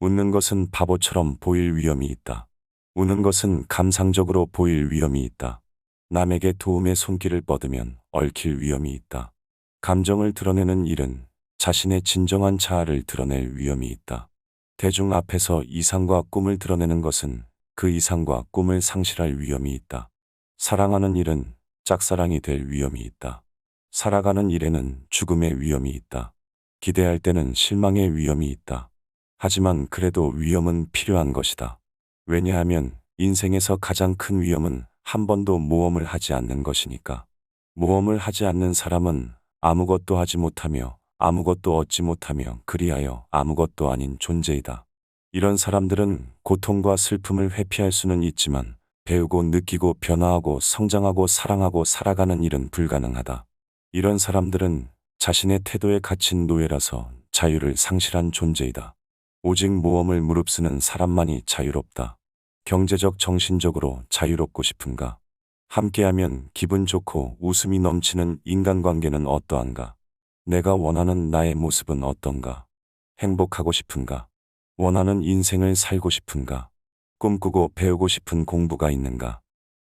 웃는 것은 바보처럼 보일 위험이 있다. 우는 것은 감상적으로 보일 위험이 있다. 남에게 도움의 손길을 뻗으면 얽힐 위험이 있다. 감정을 드러내는 일은 자신의 진정한 자아를 드러낼 위험이 있다. 대중 앞에서 이상과 꿈을 드러내는 것은 그 이상과 꿈을 상실할 위험이 있다. 사랑하는 일은 짝사랑이 될 위험이 있다. 살아가는 일에는 죽음의 위험이 있다. 기대할 때는 실망의 위험이 있다. 하지만 그래도 위험은 필요한 것이다. 왜냐하면 인생에서 가장 큰 위험은 한 번도 모험을 하지 않는 것이니까. 모험을 하지 않는 사람은 아무것도 하지 못하며 아무것도 얻지 못하며 그리하여 아무것도 아닌 존재이다. 이런 사람들은 고통과 슬픔을 회피할 수는 있지만 배우고 느끼고 변화하고 성장하고 사랑하고 살아가는 일은 불가능하다. 이런 사람들은 자신의 태도에 갇힌 노예라서 자유를 상실한 존재이다. 오직 모험을 무릅쓰는 사람만이 자유롭다. 경제적 정신적으로 자유롭고 싶은가? 함께하면 기분 좋고 웃음이 넘치는 인간관계는 어떠한가? 내가 원하는 나의 모습은 어떤가? 행복하고 싶은가? 원하는 인생을 살고 싶은가? 꿈꾸고 배우고 싶은 공부가 있는가?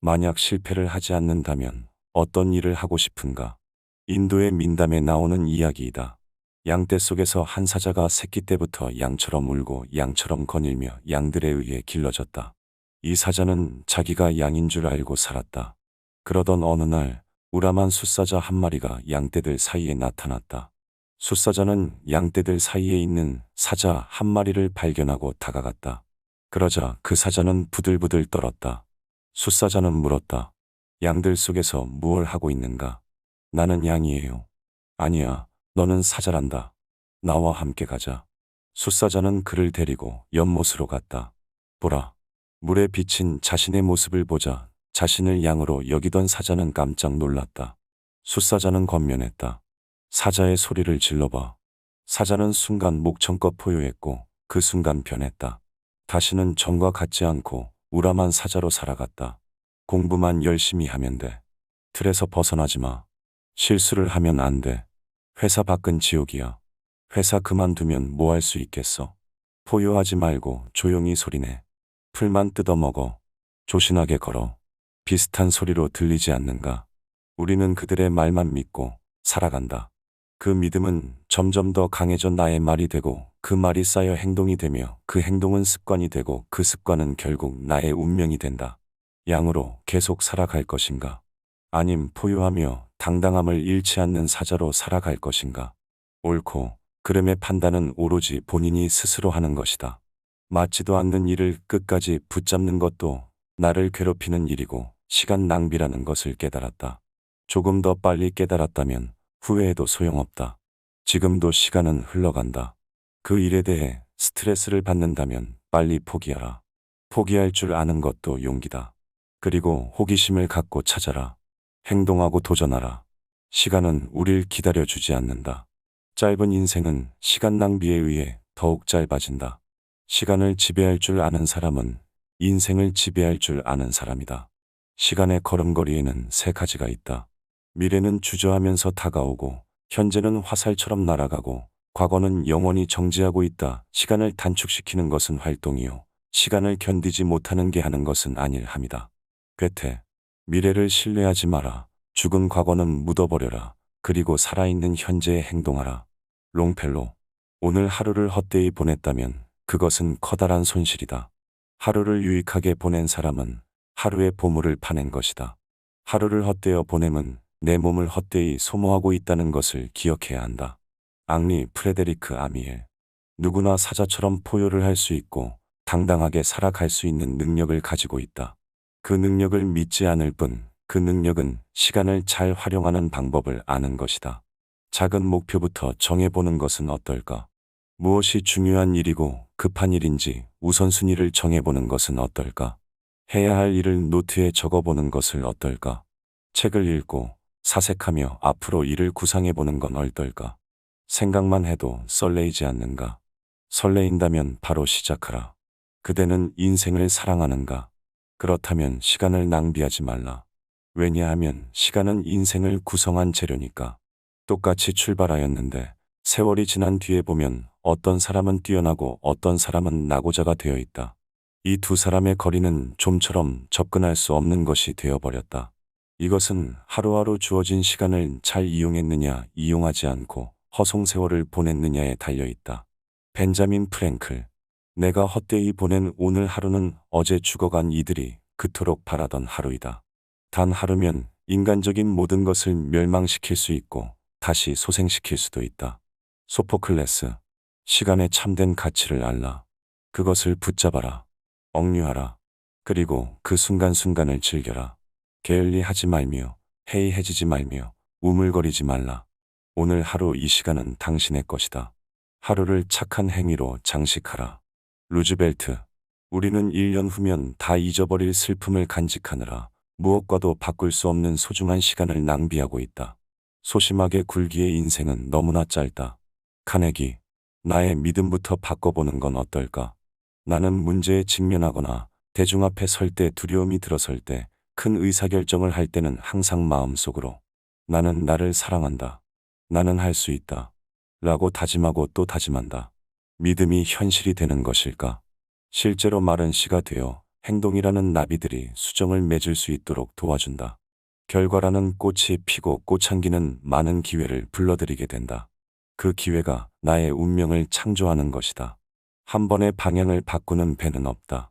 만약 실패를 하지 않는다면 어떤 일을 하고 싶은가? 인도의 민담에 나오는 이야기이다. 양떼 속에서 한 사자가 새끼 때부터 양처럼 울고 양처럼 거닐며 양들에 의해 길러졌다. 이 사자는 자기가 양인 줄 알고 살았다. 그러던 어느 날 우람한 숫사자 한 마리가 양떼들 사이에 나타났다. 숫사자는 양떼들 사이에 있는 사자 한 마리를 발견하고 다가갔다. 그러자 그 사자는 부들부들 떨었다. 숫사자는 물었다. 양들 속에서 무얼 하고 있는가? 나는 양이에요. 아니야, 너는 사자란다. 나와 함께 가자. 숫사자는 그를 데리고 연못으로 갔다. 보라. 물에 비친 자신의 모습을 보자 자신을 양으로 여기던 사자는 깜짝 놀랐다. 숫사자는 권면했다. 사자의 소리를 질러봐. 사자는 순간 목청껏 포효했고 그 순간 변했다. 다시는 전과 같지 않고 우람한 사자로 살아갔다. 공부만 열심히 하면 돼. 틀에서 벗어나지 마. 실수를 하면 안 돼. 회사 밖은 지옥이야. 회사 그만두면 뭐 할 수 있겠어. 포효하지 말고 조용히 소리내. 풀만 뜯어먹어. 조신하게 걸어. 비슷한 소리로 들리지 않는가. 우리는 그들의 말만 믿고 살아간다. 그 믿음은 점점 더 강해져 나의 말이 되고 그 말이 쌓여 행동이 되며 그 행동은 습관이 되고 그 습관은 결국 나의 운명이 된다. 양으로 계속 살아갈 것인가? 아님 포효하며 당당함을 잃지 않는 사자로 살아갈 것인가? 옳고 그름의 판단은 오로지 본인이 스스로 하는 것이다. 맞지도 않는 일을 끝까지 붙잡는 것도 나를 괴롭히는 일이고 시간 낭비라는 것을 깨달았다. 조금 더 빨리 깨달았다면 후회해도 소용없다. 지금도 시간은 흘러간다. 그 일에 대해 스트레스를 받는다면 빨리 포기하라. 포기할 줄 아는 것도 용기다. 그리고 호기심을 갖고 찾아라. 행동하고 도전하라. 시간은 우릴 기다려주지 않는다. 짧은 인생은 시간 낭비에 의해 더욱 짧아진다. 시간을 지배할 줄 아는 사람은 인생을 지배할 줄 아는 사람이다. 시간의 걸음걸이에는 세 가지가 있다. 미래는 주저하면서 다가오고, 현재는 화살처럼 날아가고, 과거는 영원히 정지하고 있다. 시간을 단축시키는 것은 활동이요. 시간을 견디지 못하는 게 하는 것은 아닐함이다. 괴테. 미래를 신뢰하지 마라. 죽은 과거는 묻어버려라. 그리고 살아있는 현재에 행동하라. 롱펠로. 오늘 하루를 헛되이 보냈다면 그것은 커다란 손실이다. 하루를 유익하게 보낸 사람은 하루의 보물을 파낸 것이다. 하루를 헛되어 보냄은 내 몸을 헛되이 소모하고 있다는 것을 기억해야 한다. 앙리 프레데리크 아미엘. 누구나 사자처럼 포효를 할 수 있고 당당하게 살아갈 수 있는 능력을 가지고 있다. 그 능력을 믿지 않을 뿐 그 능력은 시간을 잘 활용하는 방법을 아는 것이다. 작은 목표부터 정해보는 것은 어떨까? 무엇이 중요한 일이고 급한 일인지 우선순위를 정해보는 것은 어떨까? 해야 할 일을 노트에 적어보는 것을 어떨까? 책을 읽고 사색하며 앞으로 일을 구상해보는 건 어떨까? 생각만 해도 설레이지 않는가? 설레인다면 바로 시작하라. 그대는 인생을 사랑하는가? 그렇다면 시간을 낭비하지 말라. 왜냐하면 시간은 인생을 구성한 재료니까. 똑같이 출발하였는데 세월이 지난 뒤에 보면 어떤 사람은 뛰어나고 어떤 사람은 나고자가 되어 있다. 이 두 사람의 거리는 좀처럼 접근할 수 없는 것이 되어버렸다. 이것은 하루하루 주어진 시간을 잘 이용했느냐, 이용하지 않고 허송 세월을 보냈느냐에 달려 있다. 벤자민 프랭클. 내가 헛되이 보낸 오늘 하루는 어제 죽어간 이들이 그토록 바라던 하루이다. 단 하루면 인간적인 모든 것을 멸망시킬 수 있고 다시 소생시킬 수도 있다. 소포클레스. 시간의 참된 가치를 알라. 그것을 붙잡아라. 억류하라. 그리고 그 순간순간을 즐겨라. 게을리하지 말며 해이해지지 말며 우물거리지 말라. 오늘 하루 이 시간은 당신의 것이다. 하루를 착한 행위로 장식하라. 루즈벨트. 우리는 1년 후면 다 잊어버릴 슬픔을 간직하느라 무엇과도 바꿀 수 없는 소중한 시간을 낭비하고 있다. 소심하게 굴기의 인생은 너무나 짧다. 카네기. 나의 믿음부터 바꿔보는 건 어떨까? 나는 문제에 직면하거나 대중 앞에 설 때 두려움이 들어설 때 큰 의사결정을 할 때는 항상 마음속으로 나는 나를 사랑한다. 나는 할 수 있다. 라고 다짐하고 또 다짐한다. 믿음이 현실이 되는 것일까? 실제로 마른 씨가 되어 행동이라는 나비들이 수정을 맺을 수 있도록 도와준다. 결과라는 꽃이 피고 꽃향기는 많은 기회를 불러들이게 된다. 그 기회가 나의 운명을 창조하는 것이다. 한 번의 방향을 바꾸는 배는 없다.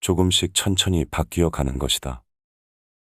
조금씩 천천히 바뀌어 가는 것이다.